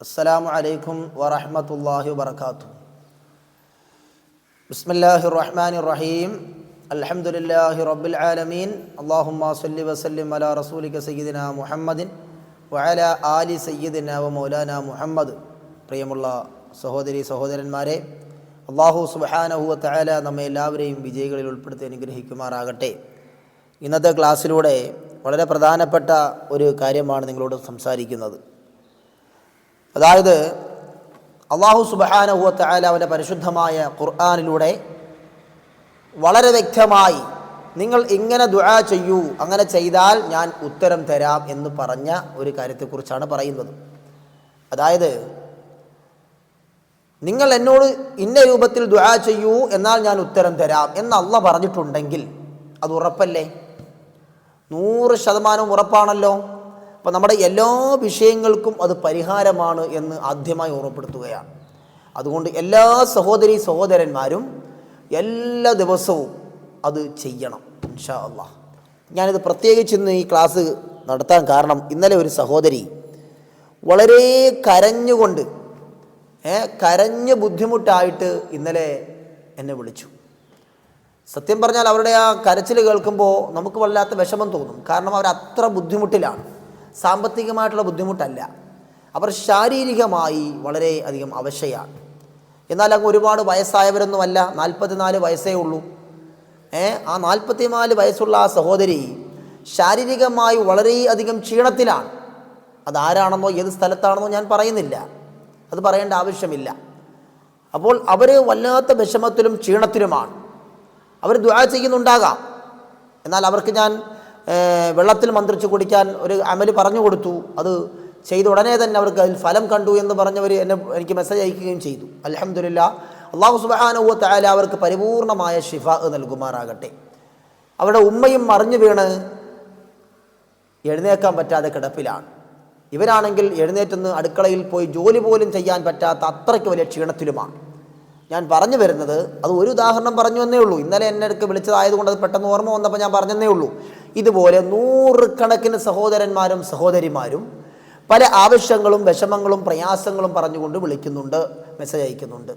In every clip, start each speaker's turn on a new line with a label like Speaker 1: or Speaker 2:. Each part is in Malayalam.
Speaker 1: السلام عليكم ورحمة الله وبركاته بسم الله الرحمن الرحيم الحمد لله رب العالمين اللهم صل وسلم على رسولك سيدنا محمد وعلى آل سيدنا ومولانا محمد പ്രിയമുള്ള സഹോദരി സഹോദരന്മാരെ അള്ളാഹു സുബാനഹുവ തആല നമ്മെ എല്ലാവരെയും വിജയികളിൽ ഉൾപ്പെടുത്തി അനുഗ്രഹിക്കുമാറാകട്ടെ ഇന്നത്തെ ക്ലാസ്സിലൂടെ വളരെ പ്രധാനപ്പെട്ട ഒരു കാര്യമാണ് നിങ്ങളോട് സംസാരിക്കുന്നത് അതായത് അള്ളാഹു സുബാനഹുവ തആല അവന്റെ പരിശുദ്ധമായ ഖുർആാനിലൂടെ വളരെ വ്യക്തമായി നിങ്ങൾ ഇങ്ങനെ ദുആ ചെയ്യൂ അങ്ങനെ ചെയ്താൽ ഞാൻ ഉത്തരം തരാം എന്ന് പറഞ്ഞ ഒരു കാര്യത്തെക്കുറിച്ചാണ് പറയുന്നത്. അതായത് നിങ്ങൾ എന്നോട് ഇന്ന രൂപത്തിൽ ദുആ ചെയ്യൂ എന്നാൽ ഞാൻ ഉത്തരം തരാം എന്ന് അല്ല പറഞ്ഞിട്ടുണ്ടെങ്കിൽ അത് ഉറപ്പല്ലേ? നൂറ് ശതമാനം ഉറപ്പാണല്ലോ. അപ്പം നമ്മുടെ എല്ലാ വിഷയങ്ങൾക്കും അത് പരിഹാരമാണ് എന്ന് ആദ്യമായി ഓർമ്മപ്പെടുത്തുകയാണ്. അതുകൊണ്ട് എല്ലാ സഹോദരി സഹോദരന്മാരും എല്ലാ ദിവസവും അത് ചെയ്യണം ഇൻഷാ അള്ളാഹ് ഞാനിത് പ്രത്യേകിച്ച് ഇന്ന് ഈ ക്ലാസ് നടത്താൻ കാരണം ഇന്നലെ ഒരു സഹോദരി വളരെ കരഞ്ഞുകൊണ്ട് കരഞ്ഞ് ബുദ്ധിമുട്ടായിട്ട് ഇന്നലെ എന്നെ വിളിച്ചു. സത്യം പറഞ്ഞാൽ അവരുടെ ആ കരച്ചിൽ കേൾക്കുമ്പോൾ നമുക്ക് വല്ലാത്ത വിഷമം തോന്നും. കാരണം അവർ അത്ര ബുദ്ധിമുട്ടിലാണ്. സാമ്പത്തികമായിട്ടുള്ള ബുദ്ധിമുട്ടല്ല. അവർ ശാരീരികമായി വളരെ അധികം അവശയാണ്. എന്നാൽ അങ്ങ് ഒരുപാട് വയസ്സായവരൊന്നുമല്ല. നാൽപ്പത്തിനാല് വയസ്സേ ഉള്ളൂ. ഏ ആ നാൽപ്പത്തിനാല് വയസ്സുള്ള ആ സഹോദരി ശാരീരികമായി വളരെയധികം ക്ഷീണത്തിലാണ്. അതാരാണെന്നോ ഏത് സ്ഥലത്താണെന്നോ ഞാൻ പറയുന്നില്ല. അത് പറയേണ്ട ആവശ്യമില്ല. അപ്പോൾ അവർ വല്ലാത്ത വിഷമത്തിലും ക്ഷീണത്തിലുമാണ്. അവർ ദ്വാ ചെയ്യുന്നുണ്ടാകാം. എന്നാൽ അവർക്ക് ഞാൻ വെള്ളത്തിൽ മന്ത്രിച്ച് കുടിക്കാൻ ഒരു അമൽ പറഞ്ഞു കൊടുത്തു. അത് ചെയ്ത ഉടനെ തന്നെ അവർക്ക് അതിൽ ഫലം കണ്ടു എന്ന് പറഞ്ഞവർ എന്നെ എനിക്ക് മെസ്സേജ് അയക്കുകയും ചെയ്തു. അലഹമില്ല അള്ളാഹു സുബാനുവ അവർക്ക് പരിപൂർണമായ ഷിഫ നൽകുമാറാകട്ടെ. അവരുടെ ഉമ്മയും മറിഞ്ഞു വീണ് എഴുന്നേക്കാൻ പറ്റാതെ കിടപ്പിലാണ്. ഇവരാണെങ്കിൽ എഴുന്നേറ്റെന്ന് അടുക്കളയിൽ പോയി ജോലി പോലും ചെയ്യാൻ പറ്റാത്ത അത്രയ്ക്ക് വലിയ ക്ഷീണത്തിലുമാണ്. ഞാൻ പറഞ്ഞു വരുന്നത് അത് ഒരു ഉദാഹരണം പറഞ്ഞു എന്നേ ഉള്ളൂ. ഇന്നലെ എന്നെ അടുക്ക് വിളിച്ചതായതുകൊണ്ട് അത് പെട്ടെന്ന് ഓർമ്മ വന്നപ്പോൾ ഞാൻ പറഞ്ഞതേ ഉള്ളൂ. ഇതുപോലെ നൂറുകണക്കിന് സഹോദരന്മാരും സഹോദരിമാരും പല ആവശ്യങ്ങളും വിഷമങ്ങളും പ്രയാസങ്ങളും പറഞ്ഞുകൊണ്ട് വിളിക്കുന്നുണ്ട് മെസ്സേജ് അയക്കുന്നുണ്ട്.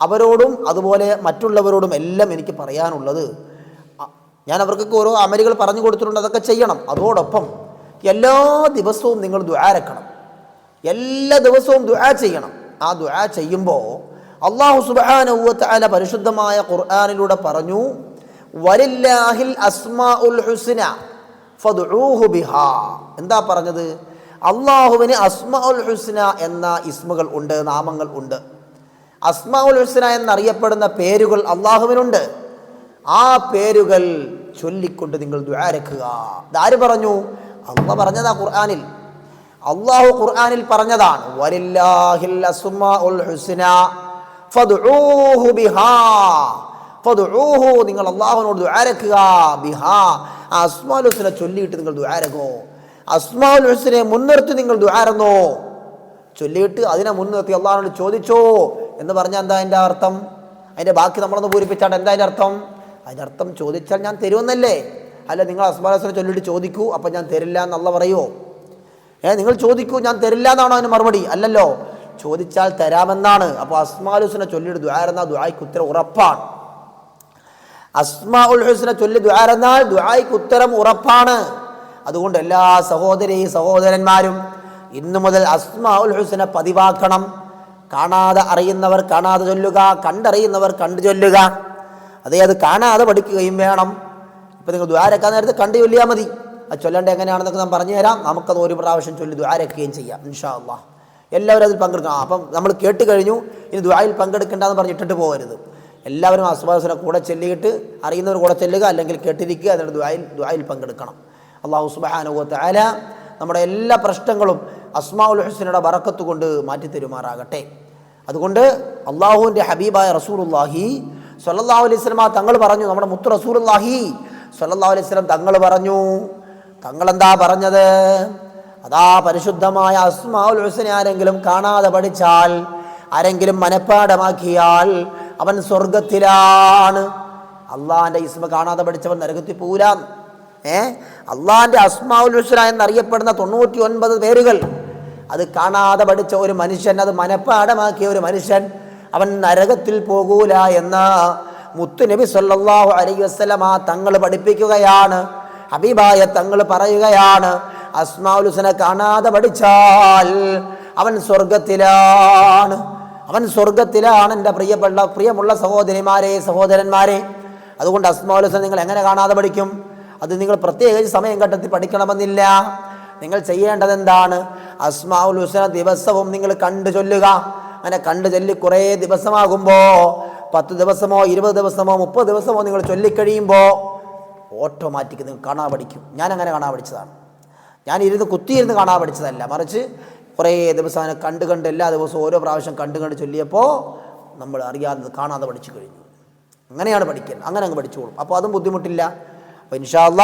Speaker 1: അവരോടും അതുപോലെ മറ്റുള്ളവരോടും എല്ലാം എനിക്ക് പറയാനുള്ളത് ഞാൻ അവർക്കൊക്കെ ഓരോ അമലികൾ പറഞ്ഞു കൊടുത്തിട്ടുണ്ട് അതൊക്കെ ചെയ്യണം. അതോടൊപ്പം എല്ലാ ദിവസവും നിങ്ങൾ ദ്വാരക്കണം എല്ലാ ദിവസവും ദുആ ചെയ്യണം. ആ ദുആ ചെയ്യുമ്പോൾ അള്ളാഹു സുബാനുവത്ത് അല പരിശുദ്ധമായ ഖുർആാനിലൂടെ പറഞ്ഞു വലില്ലാഹിൽ അസ്മാഉൽ ഹുസ്ന ഫദ്ഉഹു ബിഹാ. എന്താ പറഞ്ഞത്? അള്ളാഹുവിന് അസ്മാഉൽ ഹുസ്ന എന്ന ഇസ്മുകൾ ഉണ്ട് നാമങ്ങൾ ഉണ്ട്. അസ്മാഉൽ ഹുസ്ന എന്നറിയപ്പെടുന്ന പേരുകൾ അള്ളാഹുവിനുണ്ട്. ആ പേരുകൾ ചൊല്ലിക്കൊണ്ട് നിങ്ങൾ ദ്വാരക്കുക ഇതാര് പറഞ്ഞു? അള്ളാഹ് പറഞ്ഞതാ ഖുർആാനിൽ. അള്ളാഹു ഖുർആാനിൽ പറഞ്ഞതാണ് വലില്ലാഹിൽ ഹുസ്ന ഫദ്ഉഹു ബിഹാ ഫദ്ഉഹു നിങ്ങൾ അള്ളാഹുവിനോട് ദുആരക്കുക ബിഹാ. ആ അസ്മാഉൽ ഹുസനെ ചൊല്ലിയിട്ട് നിങ്ങൾ ദ്വാരകോ അസ്മാഉൽ ഹുസനെ മുൻനിർത്തി നിങ്ങൾ ദുആരന്നോ ചൊല്ലിയിട്ട് അതിനെ മുൻനിർത്തി അള്ളാഹുനോട് ചോദിച്ചോ എന്ന് പറഞ്ഞാൽ എന്താ അതിന്റെ അർത്ഥം? അതിന്റെ ബാക്കി നമ്മളൊന്ന് പൂരിപ്പിച്ചാട്ട് എന്താ അതിന്റെ അർത്ഥം? അതിന്റെ അർത്ഥം ചോദിച്ചാൽ ഞാൻ തരുമെന്നല്ലേ? അല്ല നിങ്ങൾ അസ്മാലസിനെ ചൊല്ലിയിട്ട് ചോദിക്കൂ അപ്പം ഞാൻ തരില്ല എന്നല്ല പറയുമോ ഏ നിങ്ങൾ ചോദിക്കൂ ഞാൻ തരില്ല എന്നാണോ അതിന് മറുപടി? അല്ലല്ലോ. ചോദിച്ചാൽ തരാമെന്നാണ്. അപ്പോൾ അസ്മാലുസിനെ ചൊല്ലിയിട്ട് ദ്വാരെന്നാൽ ദ്വായ്ക്ക് ഉത്തരം ഉറപ്പാണ്. അസ്മാ ഉൽ ചൊല്ലി ദ്വാരെന്നാൽ ദ്വായ്ക്ക് ഉത്തരം ഉറപ്പാണ്. അതുകൊണ്ട് എല്ലാ സഹോദരി സഹോദരന്മാരും ഇന്നു മുതൽ അസ്മാ ഉൽ ഹുസിനെ പതിവാക്കണം. കാണാതെ അറിയുന്നവർ കാണാതെ ചൊല്ലുക കണ്ടറിയുന്നവർ കണ്ടു ചൊല്ലുക. അതേ അത് കാണാതെ പഠിക്കുകയും വേണം. ഇപ്പം നിങ്ങൾ ദ്വാരക്കാൻ നേരത്തെ കണ്ടു ചൊല്ലിയാൽ മതി. അത് ചൊല്ലേണ്ട എങ്ങനെയാണെന്നൊക്കെ ഞാൻ പറഞ്ഞു തരാം നമുക്കത് ഒരു പ്രാവശ്യം ചൊല്ലി ദ്വാരക്കുകയും ചെയ്യാം. ഇൻഷാ അള്ളാഹ്. എല്ലാവരും അതിൽ പങ്കെടുക്കണം. ആ, അപ്പം നമ്മൾ കേട്ട് കഴിഞ്ഞു ഇനി ദ്വായിൽ പങ്കെടുക്കേണ്ടെന്ന് പറഞ്ഞ് ഇട്ടിട്ട് പോകരുത്. എല്ലാവരും അസ്വാസിനെ കൂടെ ചെല്ലിയിട്ട് അറിയുന്നവർ കൂടെ ചെല്ലുക അല്ലെങ്കിൽ കേട്ടിരിക്കുക അതിന്റെ ദ്വായിൽ ദ്വായിൽ പങ്കെടുക്കണം. അള്ളാഹു സുബാനുഭവത്തെ ആല നമ്മുടെ എല്ലാ പ്രശ്നങ്ങളും അസ്മാഉൽ ഹുസ്നയുടെ വറക്കത്ത് കൊണ്ട് മാറ്റിത്തരുമാറാകട്ടെ. അതുകൊണ്ട് അള്ളാഹുവിന്റെ ഹബീബായ റസൂലുല്ലാഹി സല്ലാ അലൈഹി സ്വലമ തങ്ങൾ പറഞ്ഞു നമ്മുടെ മുത്ത് റസൂലുല്ലാഹി സല്ലാ അലൈഹി സ്വലം തങ്ങൾ പറഞ്ഞു. തങ്ങളെന്താ പറഞ്ഞത്? അതാ പരിശുദ്ധമായ അസ്മാവുൽ ഹുസനെ ആരെങ്കിലും കാണാതെ പഠിച്ചാൽ ആരെങ്കിലും മനഃപ്പാടമാക്കിയാൽ അവൻ സ്വർഗത്തിലാണ് അള്ളാഹിന്റെ ഇസ്മ കാണാതെ പഠിച്ചവൻ നരകത്തിൽ പോരാം. ഏ? അള്ളാഹിന്റെ അസ്മാവുൽ ഹുസന എന്നറിയപ്പെടുന്ന തൊണ്ണൂറ്റി ഒൻപത് പേരുകൾ അത് കാണാതെ പഠിച്ച ഒരു മനുഷ്യൻ അത് മനഃപ്പാടമാക്കിയ ഒരു മനുഷ്യൻ അവൻ നരകത്തിൽ പോകൂല എന്ന മുത്തുനബി സല്ലാഹു അലൈഹി വസല്ലമ തങ്ങൾ പഠിപ്പിക്കുകയാണ്. ഹബീബായ തങ്ങൾ പറയുകയാണ് അസ്മാഉൽ ഹുസന കാണാതെ പഠിച്ചാൽ അവൻ സ്വർഗത്തിലാണ്. അവൻ സ്വർഗത്തിലാണ് എന്റെ പ്രിയപ്പെട്ട പ്രിയമുള്ള സഹോദരിമാരെ സഹോദരന്മാരെ. അതുകൊണ്ട് അസ്മാലുസൻ നിങ്ങൾ എങ്ങനെ കാണാതെ പഠിക്കും? അത് നിങ്ങൾ പ്രത്യേകിച്ച് സമയം കണ്ടെത്തി പഠിക്കണമെന്നില്ല. നിങ്ങൾ ചെയ്യേണ്ടത് എന്താണ്? അസ്മാഉൽ ദിവസവും നിങ്ങൾ കണ്ടു ചൊല്ലുക. അങ്ങനെ കണ്ടു ചൊല്ലി കുറേ ദിവസമാകുമ്പോൾ പത്ത് ദിവസമോ ഇരുപത് ദിവസമോ മുപ്പത് ദിവസമോ നിങ്ങൾ ചൊല്ലിക്കഴിയുമ്പോൾ ഓട്ടോമാറ്റിക് നിങ്ങൾ കാണാൻ പഠിക്കും. ഞാൻ അങ്ങനെ കാണാൻ പഠിച്ചതാണ്. ഞാൻ ഇരുന്ന് കുത്തിയിരുന്ന് കാണാൻ പഠിച്ചതല്ല. മറിച്ച് കുറേ ദിവസം കണ്ട് കണ്ട് എല്ലാ ദിവസവും ഓരോ പ്രാവശ്യം കണ്ട് കണ്ട് ചൊല്ലിയപ്പോൾ നമ്മൾ അറിയാതെ കാണാതെ പഠിച്ചു കഴിഞ്ഞു. അങ്ങനെയാണ് പഠിക്കുന്നത് അങ്ങനെ അങ്ങ് പഠിച്ചോളും. അപ്പോൾ അതും ബുദ്ധിമുട്ടില്ല. അപ്പോൾ ഇൻഷാല്ല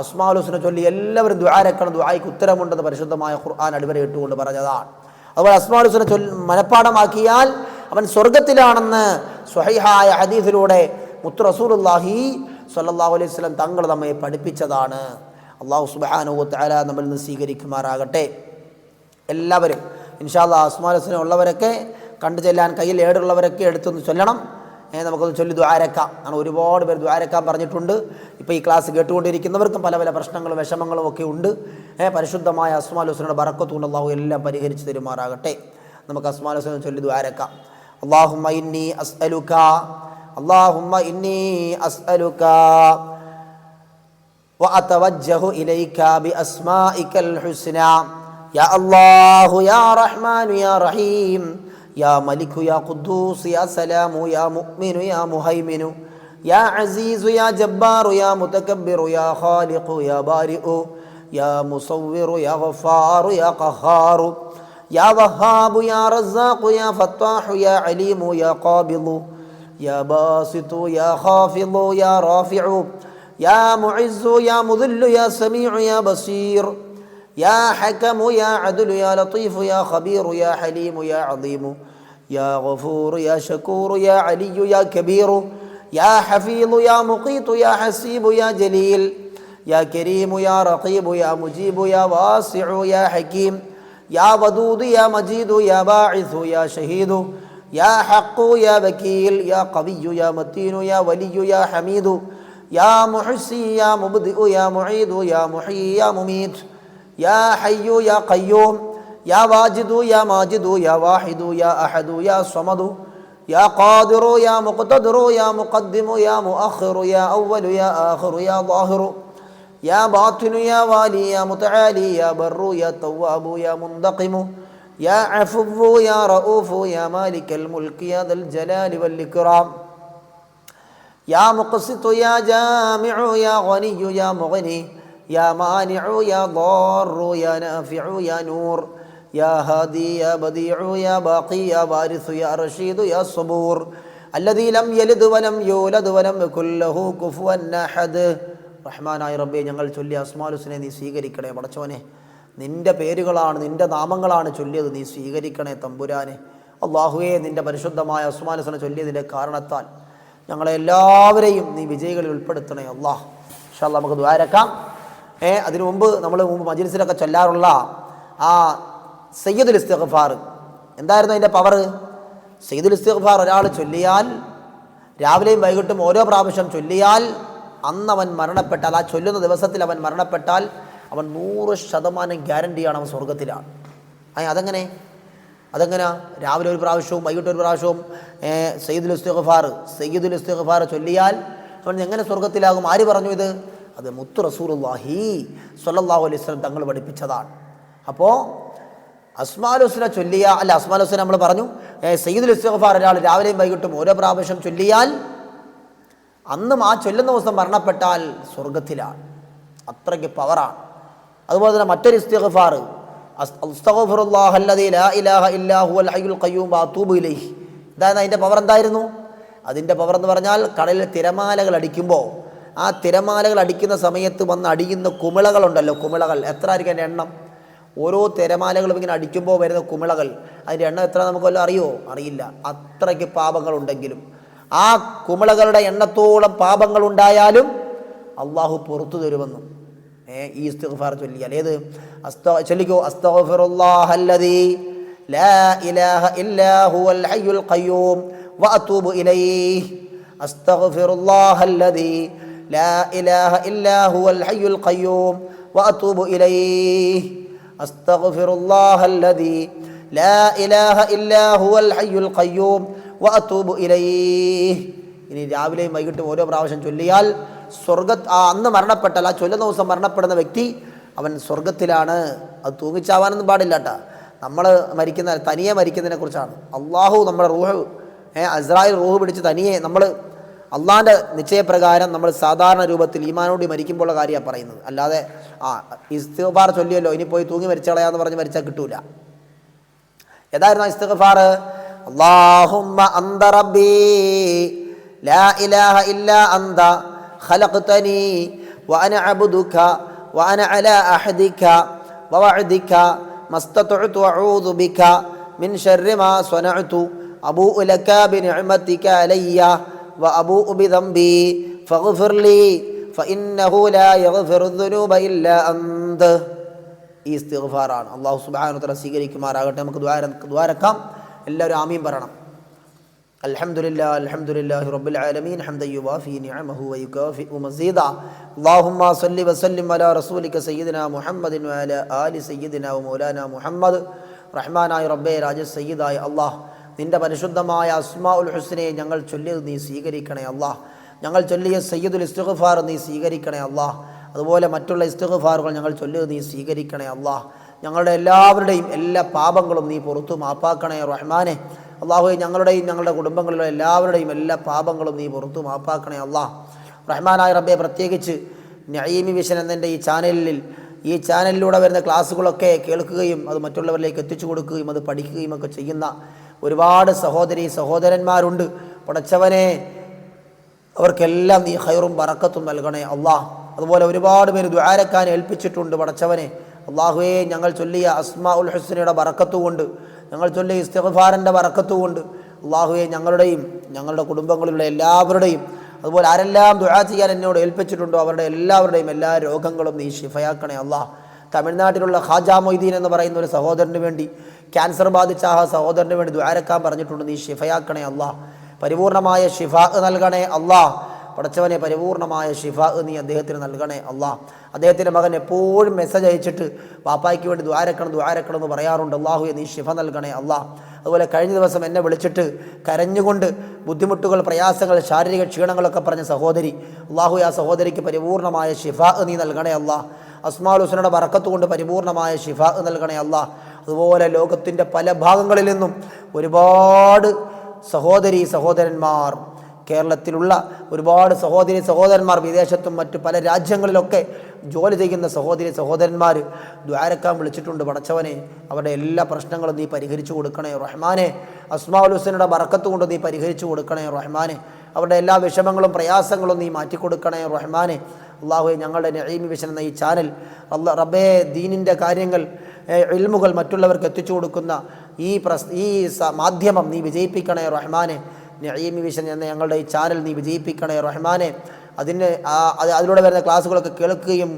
Speaker 1: അസ്മാലുസിനെ ചൊല്ലി എല്ലാവരും ദ്വാരക്കണം ദ്വായ്ക്ക് ഉത്തരമുണ്ടെന്ന് പരിശുദ്ധമായ ഖുർആൻ അടിവരെ ഇട്ടുകൊണ്ട് പറഞ്ഞതാണ്. അതുപോലെ അസ്മാലുസിനെ ചൊല്ലി മനഃപ്പാടമാക്കിയാൽ അവൻ സ്വർഗത്തിലാണെന്ന് സ്വഹൈഹായ ഹദീസിലൂടെ മുത്ത് റസൂലുല്ലാഹി സല്ലാ അലൈഹി സ്വലം തങ്ങൾ നമ്മെ പഠിപ്പിച്ചതാണ്. അള്ളാഹു സുബ്ഹാനഹു നമ്മൾ നിന്ന് സ്വീകരിക്കുമാറാകട്ടെ. എല്ലാവരും ഇൻഷാല്ല അസ്മാലുസിനെ ഉള്ളവരൊക്കെ കണ്ടു ചെല്ലാൻ കയ്യിൽ ഏടുള്ളവരൊക്കെ എടുത്തൊന്ന് ചൊല്ലണം. നമുക്കൊന്ന് ചൊല്ലി ദ്വാരക്കാം അങ്ങനെ ഒരുപാട് പേര് ദ്വാരക്കാൻ പറഞ്ഞിട്ടുണ്ട്. ഇപ്പോൾ ഈ ക്ലാസ് കേട്ടുകൊണ്ടിരിക്കുന്നവർക്കും പല പല പ്രശ്നങ്ങളും വിഷമങ്ങളും ഒക്കെ ഉണ്ട്. പരിശുദ്ധമായ അസ്മാലുസിനോട് ബറക്കത്തുകൊണ്ട് അള്ളാഹു എല്ലാം പരിഹരിച്ച് തരുമാറാകട്ടെ. നമുക്ക് അസ്മാലുസിനെ ചൊല്ലി ദ്വാരക്കാം അള്ളാഹുമ്മ ഇന്നി അസ്അലുക്ക അള്ളാഹുമ്മ ഇന്നി അസ്അലുക. وأتوجه إليك بأسمائك الحسنى. يا الله يا رحمن يا رحيم. يا ملك يا قدوس يا سلام يا مؤمن يا مهيمن. يا عزيز يا جبار يا متكبر يا خالق يا بارئ. يا مصور يا غفار يا قهار. يا وهاب يا رزاق يا فتاح يا عليم يا قابض. يا باسط يا خافض يا رافع. يا معز يا مذل يا سميع يا بصير يا حكم يا عدل يا لطيف يا خبير يا حليم يا عظيم يا غفور يا شكور يا علي يا كبير يا حفيظ يا مقيت يا حسيب يا جليل يا كريم يا رقيب يا مجيب يا واسع يا حكيم يا ودود يا مجيد يا باعث يا شهيد يا حق يا وكيل يا قوي يا متين يا ولي يا حميد يا محسي يا مبدئ يا معيد يا محيي يا مميت يا حي يا قيوم يا واجد يا ماجد يا واحد يا أحد يا صمد يا قادر يا مقتدر يا مقدم يا مؤخر يا أول يا آخر يا ظاهر يا باطن يا والي يا متعالي يا بر يا تواب يا منتقم يا عفو يا رؤوف يا مالك الملك يا ذا الجلال والإكرام. يا مقسط يا جامع يا غني يا مغني يا مانع يا ضار يا نافع يا نور يا هادي يا بديع يا باقي يا وارث يا رشيد يا صبور الذي لم يلد ولم يولد ولم يكن له كفوا احد റഹ്മാനായ റബ്ബെ ഞങ്ങൾ ചൊല്ലിയ അസ്മാലുസിനെ നീ സ്വീകരിക്കണേ പടച്ചോനെ നിന്റെ പേരുകളാണ് നിന്റെ നാമങ്ങളാണ് ചൊല്ലിയത് നീ സ്വീകരിക്കണേ തമ്പുരാനെ അള്ളാഹുവേ നിന്റെ പരിശുദ്ധമായ അസ്മാലുസിനെ ചൊല്ലിയതിൻ്റെ കാരണത്താൽ ഞങ്ങളെ എല്ലാവരെയും നീ വിജയികളിൽ ഉൾപ്പെടുത്തണേ അള്ളാഹ് പക്ഷേ നമുക്ക് ദ്വാരക്കാം ഏ അതിനു മുമ്പ് നമ്മൾ മുമ്പ് മജിലിസിലൊക്കെ ചൊല്ലാറുള്ള ആ സയ്യദുൽ ഇസ്തിഗ്ഫാർ എന്തായിരുന്നു അതിന്റെ പവർ സയ്യിദുൽ ഇസ്തിഗ്ഫാർ ഒരാൾ ചൊല്ലിയാൽ രാവിലെയും വൈകിട്ടും ഓരോ പ്രാവശ്യം ചൊല്ലിയാൽ അന്ന് അവൻ മരണപ്പെട്ടാൽ ആ ചൊല്ലുന്ന ദിവസത്തിൽ അവൻ മരണപ്പെട്ടാൽ അവൻ നൂറ് ശതമാനം ഗ്യാരണ്ടിയാണ് അവൻ സ്വർഗത്തിലാണ് അതെങ്ങനെ? അതെങ്ങനെ? രാവിലെ ഒരു പ്രാവശ്യവും വൈകിട്ട് ഒരു പ്രാവശ്യവും സയ്യിദുൽ ഇസ്തിഗ്ഫാർ സയ്യിദുൽ ഇസ്തിഗ്ഫാർ ചൊല്ലിയാൽ എങ്ങനെ സ്വർഗത്തിലാകും ആര് പറഞ്ഞു ഇത്? അത് മുത്തു റസൂലുള്ളാഹി സ്വല്ലല്ലാഹു അലൈഹി സ്വലം തങ്ങൾ പഠിപ്പിച്ചതാണ്. അപ്പോൾ ഹുസ്ന ചൊല്ലിയ അല്ല ഹുസ്ന നമ്മൾ പറഞ്ഞു സയ്യിദുൽ ഇസ്തിഗ്ഫാർ ഒരാൾ രാവിലെയും വൈകിട്ടും ഓരോ പ്രാവശ്യം ചൊല്ലിയാൽ അന്നും ആ ചൊല്ലുന്ന ദിവസം മരണപ്പെട്ടാൽ സ്വർഗത്തിലാണ് അത്രയ്ക്ക് പവറാണ് അതുപോലെ തന്നെ മറ്റൊരു ഇസ്തിഗ്ഫാർ ഇതാണ് അതിന്റെ പവർ എന്തായിരുന്നു? അതിന്റെ പവർ എന്ന് പറഞ്ഞാൽ കടലിൽ തിരമാലകൾ അടിക്കുമ്പോൾ ആ തിരമാലകൾ അടിക്കുന്ന സമയത്ത് വന്ന് അടിയുന്ന കുമിളകളുണ്ടല്ലോ കുമിളകൾ. എത്ര ആയിരിക്കും അതിന്റെ എണ്ണം? ഓരോ തിരമാലകളും ഇങ്ങനെ അടിക്കുമ്പോൾ വരുന്ന കുമിളകൾ. അതിന്റെ എണ്ണം എത്ര നമുക്ക് അറിയോ? അറിയില്ല. അത്രയ്ക്ക് പാപങ്ങളുണ്ടെങ്കിലും. ആ കുമിളകളുടെ എണ്ണത്തോളം പാപങ്ങൾ ഉണ്ടായാലും അള്ളാഹു പുറത്തു തരുമെന്നും. ഈ ഇസ്തിഗ്ഫാർ ചൊല്ലിയാൽ ഏത്? അസ്ത ചൊല്ലിക്കോ അസ്തഗ്ഫിറുല്ലാഹല്ലദീ ലാ ഇലാഹ ഇല്ലാ ഹുവൽ ഹയ്യുൽ ഖയ്യൂം വഅതൂബു ഇലൈഹി. അസ്തഗ്ഫിറുല്ലാഹല്ലദീ ലാ ഇലാഹ ഇല്ലാ ഹുവൽ ഹയ്യുൽ ഖയ്യൂം വഅതൂബു ഇലൈഹി. അസ്തഗ്ഫിറുല്ലാഹല്ലദീ ലാ ഇലാഹ ഇല്ലാ ഹുവൽ ഹയ്യുൽ ഖയ്യൂം വഅതൂബു ഇലൈഹി. ഇനി രാവിലെയും വൈകിട്ടും ഓരോ പ്രാവശ്യം ചൊല്ലിയാൽ സ്വർഗ അന്ന് മരണപ്പെട്ടാൽ ആ ചൊല്ലുന്ന ദിവസം മരണപ്പെടുന്ന വ്യക്തി അവൻ സ്വർഗത്തിലാണ്. അത് തൂങ്ങിച്ചാവാനൊന്നും പാടില്ല കേട്ടോ നമ്മൾ മരിക്കുന്ന തനിയെ മരിക്കുന്നതിനെ കുറിച്ചാണ്. അള്ളാഹു നമ്മുടെ റൂഹ് അസ്രായേൽ റൂഹ് പിടിച്ച് തനിയെ നമ്മൾ അള്ളാഹിന്റെ നിശ്ചയപ്രകാരം നമ്മൾ സാധാരണ രൂപത്തിൽ ഈമാനോടി മരിക്കുമ്പോഴുള്ള കാര്യമാണ് പറയുന്നത്. അല്ലാതെ ആ ഇസ്തിഫാർ ചൊല്ലിയല്ലോ ഇനി പോയി തൂങ്ങി മരിച്ചളയാന്ന് പറഞ്ഞ് മരിച്ചാൽ കിട്ടൂല. ഏതായിരുന്നു ഇസ്തിഗ്ഫാർ? അല്ലാഹുമ്മ അന്ത റബ്ബി ലാ ഇലാഹ ഇല്ലാ അന്ത خلقتني وأنا عبدك وأنا على أحدك ووعدك ما استطعت أعوذ بك من شر ما صنعت أبوء لك بنعمتك علي وأبوء بذنبي فاغفر لي فإنه لا يغفر الذنوب إلا أنت ഈ ഇസ്തിഗ്ഫാറാണ് അള്ളാഹു സുബാനുത്തല സ്വീകരിക്കുമാറാകട്ടെ നമുക്ക് ദ്വാരക്കാം എല്ലാവരും ആമീം പറയണം അൽഹംദുലില്ലാ അൽഹംദുലില്ലാഹി റബ്ബിൽ ആലമീൻ ഹംദൻ യുവാഫി നിഅമഹു വയുകാഫിഉ മസീദ. അല്ലാഹുമ്മ സല്ലി വസല്ലിം അലാ റസൂലിക സയ്യിദിനാ മുഹമ്മദിൻ വഅലാ ആലി സയ്യിദിനാ വമൗലാനാ മുഹമ്മദ്. റഹ്മാനായ റബ്ബേ രാജ സയ്യിദായ അല്ലാഹ് നിന്റെ പരിശുദ്ധമായ അസ്മാ ഉൽ ഹുസ്നയെ ഞങ്ങൾ ചൊല്ലിയത് നീ സ്വീകരിക്കണേ അള്ളാഹ് ഞങ്ങൾ ചൊല്ലിയ സയ്യിദുൽ ഇസ്തുഖഫാർ നീ സ്വീകരിക്കണേ അള്ളാഹ് അതുപോലെ മറ്റുള്ള ഇസ്തുഖഫാറുകൾ ഞങ്ങൾ ചൊല്ലിയത് നീ സ്വീകരിക്കണേ അള്ളാഹ് ഞങ്ങളുടെ എല്ലാവരുടെയും എല്ലാ പാപങ്ങളും നീ പുറത്തു മാപ്പാക്കണേ റഹ്മാനെ. അള്ളാഹുവെ ഞങ്ങളുടെയും ഞങ്ങളുടെ കുടുംബങ്ങളിലെ എല്ലാവരുടെയും എല്ലാ പാപങ്ങളും നീ പുറത്തു മാപ്പാക്കണേ അള്ളാഹ് റഹ്മാനായ റബ്ബെ പ്രത്യേകിച്ച് നഈമി വിഷൻ എന്നതിന്റെ ഈ ചാനലിൽ ഈ ചാനലിലൂടെ വരുന്ന ക്ലാസ്സുകളൊക്കെ കേൾക്കുകയും അത് മറ്റുള്ളവരിലേക്ക് എത്തിച്ചു കൊടുക്കുകയും അത് പഠിക്കുകയും ഒക്കെ ചെയ്യുന്ന ഒരുപാട് സഹോദരി സഹോദരന്മാരുണ്ട്. പടച്ചവനെ അവർക്കെല്ലാം നീ ഹൈറും ബറക്കത്തും നൽകണേ അള്ളാഹ് അതുപോലെ ഒരുപാട് പേര് ദ്വാരക്കാൻ ഏൽപ്പിച്ചിട്ടുണ്ട് പടച്ചവനെ അള്ളാഹുവേ ഞങ്ങൾ ചൊല്ലിയ അസ്മാ ഉൽ ഹുസ്നയുടെ ബറക്കത്തുകൊണ്ട് ഞങ്ങൾ ചൊല്ലിയ ഇസ്തഫാറിന്റെ വറക്കത്തുകൊണ്ട് അള്ളാഹുവെ ഞങ്ങളുടെയും ഞങ്ങളുടെ കുടുംബങ്ങളിലുള്ള എല്ലാവരുടെയും അതുപോലെ ആരെല്ലാം ദുആ ചെയ്യാൻ എന്നോട് ഏൽപ്പിച്ചിട്ടുണ്ടോ അവരുടെ എല്ലാവരുടെയും എല്ലാ രോഗങ്ങളും നീ ഷിഫയാക്കണേ അള്ളാഹ് തമിഴ്നാട്ടിലുള്ള ഖാജാ മൊയ്തീൻ എന്ന് പറയുന്ന ഒരു സഹോദരന് വേണ്ടി ക്യാൻസർ ബാധിച്ച ആ സഹോദരന് വേണ്ടി ദ്വാരക്കാൻ പറഞ്ഞിട്ടുണ്ട് നീ ഷിഫയാക്കണേ അള്ളാഹ് പരിപൂർണമായ ഷിഫ നൽകണേ അള്ളാഹ് പടച്ചവനെ പരിപൂർണമായ ഷിഫ നീ അദ്ദേഹത്തിന് നൽകണേ അള്ളാഹ് അദ്ദേഹത്തിന്റെ മകൻ എപ്പോഴും മെസ്സേജ് അയച്ചിട്ട് പാപ്പായ്ക്ക് വേണ്ടി ദ്വാരക്കണം ദ്വാരക്കണം എന്ന് പറയാറുണ്ട്. അള്ളാഹു നീ ഷിഫ നൽകണേ അള്ളാഹ് അതുപോലെ കഴിഞ്ഞ ദിവസം എന്നെ വിളിച്ചിട്ട് കരഞ്ഞുകൊണ്ട് ബുദ്ധിമുട്ടുകൾ പ്രയാസങ്ങൾ ശാരീരിക ക്ഷീണങ്ങളൊക്കെ പറഞ്ഞ സഹോദരി അള്ളാഹു ആ സഹോദരിക്ക് പരിപൂർണമായ ഷിഫ നീ നൽകണേ അള്ളാഹ് അസ്മാൽ ഹുസനയുടെ വറക്കത്ത് കൊണ്ട് പരിപൂർണമായ ഷിഫ നൽകണേ അള്ളാഹ് അതുപോലെ ലോകത്തിന്റെ പല ഭാഗങ്ങളിൽ നിന്നും ഒരുപാട് സഹോദരി സഹോദരന്മാർ കേരളത്തിലുള്ള ഒരുപാട് സഹോദരി സഹോദരന്മാർ വിദേശത്തും മറ്റു പല രാജ്യങ്ങളിലൊക്കെ ജോലി ചെയ്യുന്ന സഹോദരി സഹോദരന്മാർ ദ്വാരക്കാൻ വിളിച്ചിട്ടുണ്ട് പടച്ചവനെ. അവരുടെ എല്ലാ പ്രശ്നങ്ങളും നീ പരിഹരിച്ചു കൊടുക്കണേ റഹ്മാനെ. അസ്മാഉൽ ഹുസൈനയുടെ ബറക്കത്ത് കൊണ്ട് നീ പരിഹരിച്ചു കൊടുക്കണേ റഹ്മാനെ. അവരുടെ എല്ലാ വിഷമങ്ങളും പ്രയാസങ്ങളും നീ മാറ്റിക്കൊടുക്കണേ റഹ്മാനെ. അള്ളാഹു ഞങ്ങളുടെ നഈമി വിഷൻ എന്ന ഈ ചാനൽ അല്ല റബ്ബേ ദീനിന്റെ കാര്യങ്ങൾ ഇൽമുകൾ മറ്റുള്ളവർക്ക് എത്തിച്ചു കൊടുക്കുന്ന ഈ പ്രസ് ഈ മാധ്യമം നീ വിജയിപ്പിക്കണേ റഹ്മാനെ. നഈമി വിഷൻ എന്ന ഞങ്ങളുടെ ഈ ചാനൽ നീ വിജയിപ്പിക്കണേ റഹ്മാനെ. അതിന് അതിലൂടെ വരുന്ന ക്ലാസ്സുകളൊക്കെ കേൾക്കുകയും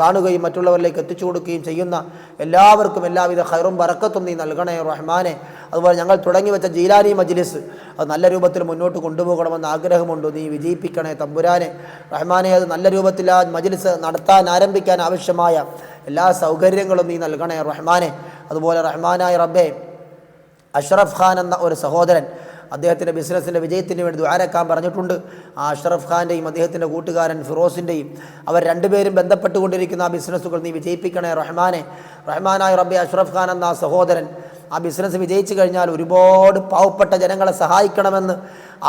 Speaker 1: കാണുകയും മറ്റുള്ളവരിലേക്ക് എത്തിച്ചു കൊടുക്കുകയും ചെയ്യുന്ന എല്ലാവർക്കും എല്ലാവിധ ഹൈറും ബറക്കത്തും നീ നൽകണേ റഹ്മാനെ. അതുപോലെ ഞങ്ങൾ തുടങ്ങി വെച്ച ജീലാനി മജ്ലിസ് അത് നല്ല രൂപത്തിൽ മുന്നോട്ട് കൊണ്ടുപോകണമെന്ന് ആഗ്രഹമുണ്ട്. നീ വിജയിപ്പിക്കണേ തമ്പുരാനെ. റഹ്മാനെ അത് നല്ല രൂപത്തിൽ ആ മജ്ലിസ് നടത്താൻ ആരംഭിക്കാൻ ആവശ്യമായ എല്ലാ സൗകര്യങ്ങളും നീ നൽകണേ റഹ്മാനെ. അതുപോലെ റഹ്മാനായ റബ്ബെ അഷ്റഫ് ഖാൻ എന്ന ഒരു സഹോദരൻ അദ്ദേഹത്തിന്റെ ബിസിനസ്സിന്റെ വിജയത്തിന് വേണ്ടി ദ്വാരക്കാൻ പറഞ്ഞിട്ടുണ്ട്. ആ അഷ്റഫ് ഖാന്റെയും അദ്ദേഹത്തിന്റെ കൂട്ടുകാരൻ ഫിറോസിന്റെയും അവർ രണ്ടുപേരും ബന്ധപ്പെട്ടുകൊണ്ടിരിക്കുന്ന ആ ബിസിനസ്സുകൾ നീ വിജയിപ്പിക്കണേ റഹ്മാനെ. റഹ്മാനായ റബ്ബി അഷ്റഫ് ഖാൻ എന്ന ആ സഹോദരൻ ആ ബിസിനസ് വിജയിച്ചു കഴിഞ്ഞാൽ ഒരുപാട് പാവപ്പെട്ട ജനങ്ങളെ സഹായിക്കണമെന്ന്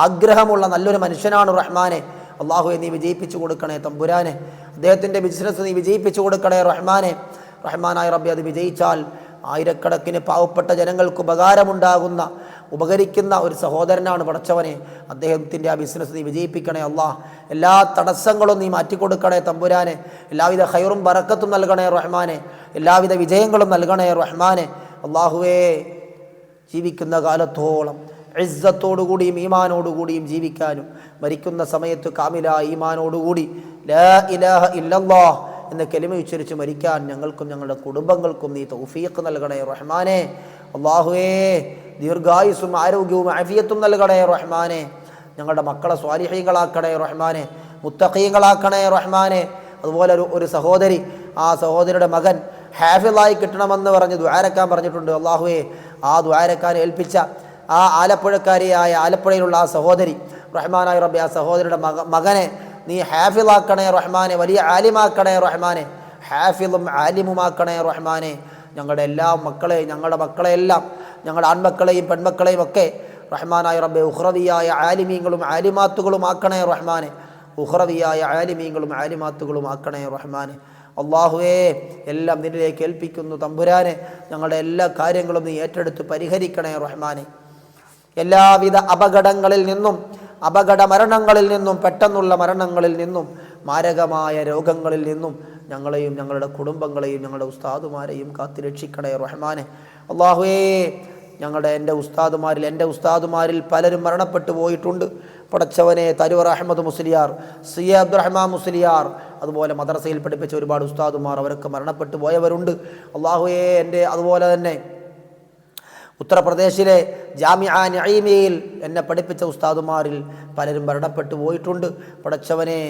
Speaker 1: ആഗ്രഹമുള്ള നല്ലൊരു മനുഷ്യനാണ് റഹ്മാനെ. അള്ളാഹുവെ നീ വിജയിപ്പിച്ചു കൊടുക്കണേ തമ്പുരാനെ. അദ്ദേഹത്തിന്റെ ബിസിനസ് നീ വിജയിപ്പിച്ചു കൊടുക്കണേ റഹ്മാനെ. റഹ്മാനായ റബ്ബി അത് വിജയിച്ചാൽ ആയിരക്കണക്കിന് പാവപ്പെട്ട ജനങ്ങൾക്ക് ഉപകാരമുണ്ടാകുന്ന ഉപകരിക്കുന്ന ഒരു സഹോദരനാണ് പടച്ചവനെ. അദ്ദേഹത്തിന്റെ ആ ബിസിനസ് നീ വിജയിപ്പിക്കണേ അള്ളാ. എല്ലാ തടസ്സങ്ങളും നീ മാറ്റിക്കൊടുക്കണേ തമ്പുരാനെ. എല്ലാവിധ ഹൈറും ബറക്കത്തും നൽകണേ റഹ്മാനെ. എല്ലാവിധ വിജയങ്ങളും നൽകണേ റഹ്മാനെ. അള്ളാഹുവേ ജീവിക്കുന്ന കാലത്തോളം ഇസ്സത്തോടുകൂടിയും ഈമാനോടുകൂടിയും ജീവിക്കാനും മരിക്കുന്ന സമയത്ത് കാമില ഈമാനോടുകൂടി ലാ ഇലാഹ ഇല്ലല്ലാഹ് എന്ന കെലിമ ഉച്ചരിച്ച് മരിക്കാൻ ഞങ്ങൾക്കും ഞങ്ങളുടെ കുടുംബങ്ങൾക്കും നീ തൗഫീഖ് നൽകണേ റഹ്മാനെ. അള്ളാഹുവേ ദീർഘായുസും ആരോഗ്യവും അഫിയത്തും നൽകണേ റഹ്മാനെ. ഞങ്ങളുടെ മക്കളെ സ്വാലിഹീങ്ങളാക്കണേ റഹ്മാനെ. മുത്തഖീങ്ങളാക്കണേ റഹ്മാനെ. അതുപോലെ ഒരു ഒരു സഹോദരി. ആ സഹോദരിയുടെ മകൻ ഹാഫിളായി കിട്ടണമെന്ന് പറഞ്ഞ് ദ്വാരക്കാൻ പറഞ്ഞിട്ടുണ്ട്. അള്ളാഹുവെ ആ ദ്വാരക്കാൻ ഏൽപ്പിച്ച ആ ആലപ്പുഴക്കാരിയായ ആലപ്പുഴയിലുള്ള ആ സഹോദരി. റഹ്മാനായ റബ്ബി ആ സഹോദരിയുടെ മക മകനെ നീ ഹാഫിളാക്കണേ റഹ്മാനെ. വലിയ ആലിമാക്കണേ റഹ്മാനെ. ഹാഫിളും ആലിമുമാക്കണേ റഹ്മാനെ. ഞങ്ങളുടെ എല്ലാ മക്കളെ ഞങ്ങളുടെ മക്കളെയെല്ലാം ഞങ്ങളുടെ ആൺമക്കളെയും പെൺമക്കളെയും ഒക്കെ റഹ്മാനായ റബ്ബെ ഉഹ്റവിയായ ആലിമീങ്ങളും ആലിമാത്തുകളും ആക്കണേ റഹ്മാനെ. ഉഹ്റവിയായ ആലിമീങ്ങളും ആലിമാത്തുകളും ആക്കണേ റഹ്മാനെ. അള്ളാഹുവേ എല്ലാം നിന്നിലേക്ക് ഏൽപ്പിക്കുന്നു തമ്പുരാനെ. ഞങ്ങളുടെ എല്ലാ കാര്യങ്ങളും നീ ഏറ്റെടുത്ത് പരിഹരിക്കണേ റഹ്മാനെ. എല്ലാവിധ അപകടങ്ങളിൽ നിന്നും അപകട മരണങ്ങളിൽ നിന്നും പെട്ടെന്നുള്ള മരണങ്ങളിൽ നിന്നും മാരകമായ രോഗങ്ങളിൽ നിന്നും ഞങ്ങളെയും ഞങ്ങളുടെ കുടുംബങ്ങളെയും ഞങ്ങളുടെ ഉസ്താദുമാരെയും കാത്തുരക്ഷിക്കണേ റഹ്മാനെ. അള്ളാഹുവേ ഞങ്ങളുടെ എന്റെ ഉസ്താദുമാരിൽ എന്റെ ഉസ്താദുമാരിൽ പലരും മരണപ്പെട്ടു പോയിട്ടുണ്ട്. പടച്ചവനെ തരുവർ അഹമ്മദ് മുസ്ലിയാർ സി എ അബ്ദുറഹ്മാൻ മുസ്ലിയാർ അതുപോലെ മദ്രസയിൽ പഠിപ്പിച്ച ഒരുപാട് ഉസ്താദുമാർ അവരൊക്കെ മരണപ്പെട്ടു പോയവരുണ്ട്. അള്ളാഹുയെ എന്റെ അതുപോലെ തന്നെ ഉത്തർപ്രദേശിലെ ജാമിഅ നഈമയിൽ എന്നെ പഠിപ്പിച്ച ഉസ്താദുമാരിൽ പലരും മരണപ്പെട്ടു പോയിട്ടുണ്ട്. പടച്ചവനെ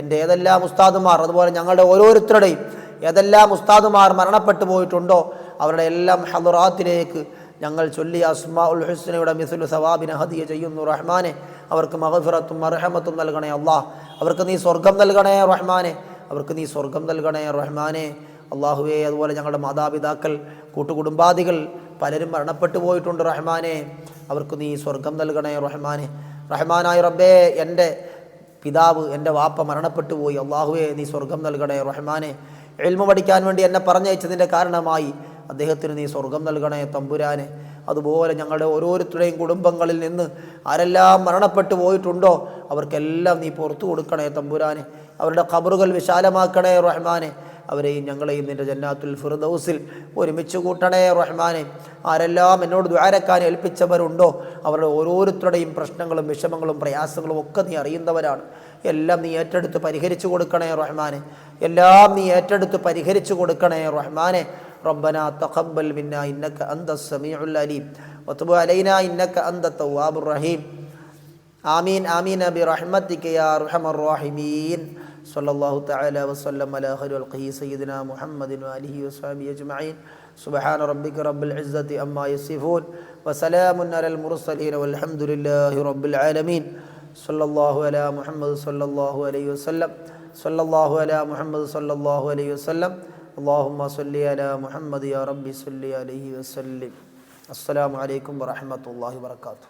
Speaker 1: എന്റെ ഏതെല്ലാം ഉസ്താദുമാർ അതുപോലെ ഞങ്ങളുടെ ഓരോരുത്തരുടെയും ഏതെല്ലാം ഉസ്താദുമാർ മരണപ്പെട്ടു പോയിട്ടുണ്ടോ അവരുടെ എല്ലാം ഹലുറാത്തിലേക്ക് ഞങ്ങൾ ചൊല്ലിയ അസ്മാ ഉൽ ഹുസ്നയുടെ മിസുൽ സവാബിനെ ഹദിയ ചെയ്യുന്നു റഹ്മാനെ. അവർക്ക് മഹഫിറത്തും അർഹമത്തും നൽകണേ അള്ളാഹ് അവർക്ക് നീ സ്വർഗം നൽകണേ റഹ്മാനെ. അവർക്ക് നീ സ്വർഗം നൽകണേ റഹ്മാനെ. അള്ളാഹുവെ അതുപോലെ ഞങ്ങളുടെ മാതാപിതാക്കൾ കൂട്ടുകുടുംബാദികൾ പലരും മരണപ്പെട്ടു പോയിട്ടുണ്ട് റഹ്മാനെ. അവർക്ക് നീ സ്വർഗം നൽകണേ റഹ്മാനെ. റഹ്മാനായ റബ്ബേ എന്റെ പിതാവ് എന്റെ വാപ്പ മരണപ്പെട്ടു പോയി. അള്ളാഹുവെ നീ സ്വർഗം നൽകണേ റഹ്മാനെ. എൽമ പഠിക്കാൻ വേണ്ടി എന്നെ പറഞ്ഞയച്ചതിന്റെ കാരണമായി അദ്ദേഹത്തിന് നീ സ്വർഗം നൽകണേ തമ്പുരാനെ. അതുപോലെ ഞങ്ങളുടെ ഓരോരുത്തരുടെയും കുടുംബങ്ങളിൽ നിന്ന് ആരെല്ലാം മരണപ്പെട്ടു പോയിട്ടുണ്ടോ അവർക്കെല്ലാം നീ പുറത്തു കൊടുക്കണേ തമ്പുരാനെ. അവരുടെ ഖബറുകൾ വിശാലമാക്കണേ റഹ്മാനെ. അവരെയും ഞങ്ങളെയും നിന്റെ ജന്നാത്തുൽ ഫിർദൗസിൽ ഒരുമിച്ച് കൂട്ടണേ റഹ്മാനെ. ആരെല്ലാം എന്നോട് ദ്വാരക്കാൻ ഏൽപ്പിച്ചവരുണ്ടോ അവരുടെ ഓരോരുത്തരുടെയും പ്രശ്നങ്ങളും വിഷമങ്ങളും പ്രയാസങ്ങളും ഒക്കെ നീ അറിയുന്നവരാണ്. എല്ലാം നീ ഏറ്റെടുത്ത് പരിഹരിച്ചു കൊടുക്കണേ റഹ്മാനെ. എല്ലാം നീ ഏറ്റെടുത്ത് പരിഹരിച്ചു കൊടുക്കണേ റഹ്മാനെ. ربنا تقبل منا إنك أنت السميع العليم. وتب علينا إنك أنت التواب الرحيم. آمين آمين برحمتك يا أرحم الراحمين. صلى الله تعالى وسلم على خير خلقه سيدنا محمد وآله وصحبه أجمعين. سبحان ربك رب العزة أما يصفون. وسلام على المرسلين والحمد لله رب العالمين. صلى الله على محمد صلى الله عليه وسلم. صلى الله على محمد صلى الله عليه وسلم. അള്ളാഹുമ്മ സല്ലി അല മുഹമ്മദ് യാ റബ്ബി സല്ലി അലഹി വസ്ലിം അസ്സലാമലൈക്കും വറഹമത്തല്ലാഹി വർക്കാത്തു